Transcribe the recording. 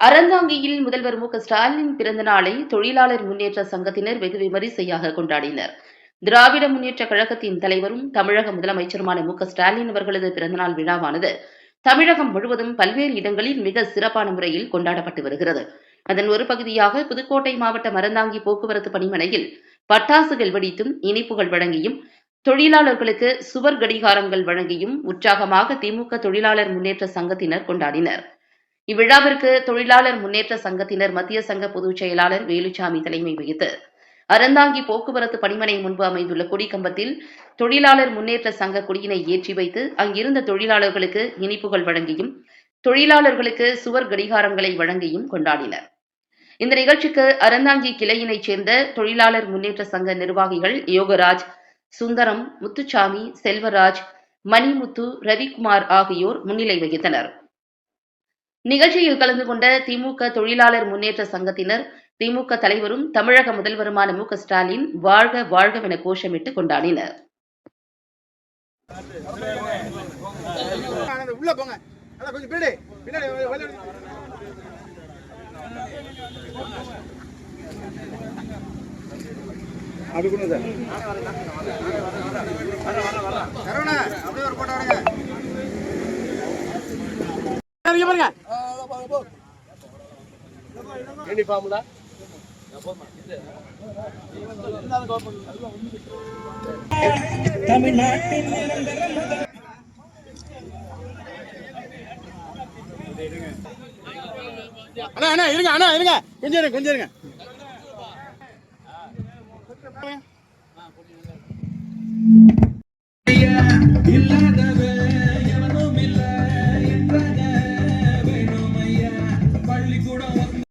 அறந்தாங்கியில் முதல்வர் மு ஸ்டாலின் பிறந்த நாளை தொழிலாளர் முன்னேற்ற சங்கத்தினர் வெகு விமரிசையாக கொண்டாடினர். திராவிட முன்னேற்ற கழகத்தின் தலைவரும் தமிழக முதலமைச்சருமான மு ஸ்டாலின் அவர்களது பிறந்தநாள் விழாவானது தமிழகம் முழுவதும் பல்வேறு இடங்களில் மிக சிறப்பான முறையில் கொண்டாடப்பட்டு வருகிறது. அதன் ஒரு பகுதியாக புதுக்கோட்டை மாவட்டம் அறந்தாங்கி போக்குவரத்து பணிமனையில் பட்டாசுகள் வெடித்தும் இனிப்புகள் வழங்கியும் தொழிலாளர்களுக்கு சுவர் கடிகாரங்கள் வழங்கியும் உற்சாகமாக திமுக தொழிலாளர் முன்னேற்ற சங்கத்தினர் கொண்டாடினர். இவ்விழாவிற்கு தொழிலாளர் முன்னேற்ற சங்கத்தினர் மத்திய சங்க பொதுச் செயலாளர் வேலுச்சாமி தலைமை வகித்து அறந்தாங்கி போக்குவரத்து பணிமனை முன்பு அமைந்துள்ள கொடிக்கம்பத்தில் தொழிலாளர் முன்னேற்ற சங்க கொடியினை ஏற்றி வைத்து அங்கிருந்த தொழிலாளர்களுக்கு இனிப்புகள் வழங்கியும் தொழிலாளர்களுக்கு சுவர் கடிகாரங்களை வழங்கியும் கொண்டாடினர். இந்த நிகழ்ச்சிக்கு அறந்தாங்கி கிளையினைச் சேர்ந்த தொழிலாளர் முன்னேற்ற சங்க நிர்வாகிகள் யோகராஜ் சுந்தரம் முத்துச்சாமி செல்வராஜ் மணிமுத்து ரவிக்குமார் ஆகியோர் முன்னிலை வகித்தனர். நிகழ்ச்சியில் கலந்து கொண்ட திமுக தொழிலாளர் முன்னேற்ற சங்கத்தினர் திமுக தலைவரும் தமிழக முதல்வருமான மு க ஸ்டாலின் வாழ்க வாழ்கவென கோஷமிட்டு கொண்டாடினர். அப்படியே ஒரு போட்டோ பாருங்க. யூனிஃபார்ம்ல அண்ணா அண்ணா இருங்க அண்ணா இருங்க. கொஞ்சம் இருங்க கொஞ்சம் இருங்க. இல்லாதவன்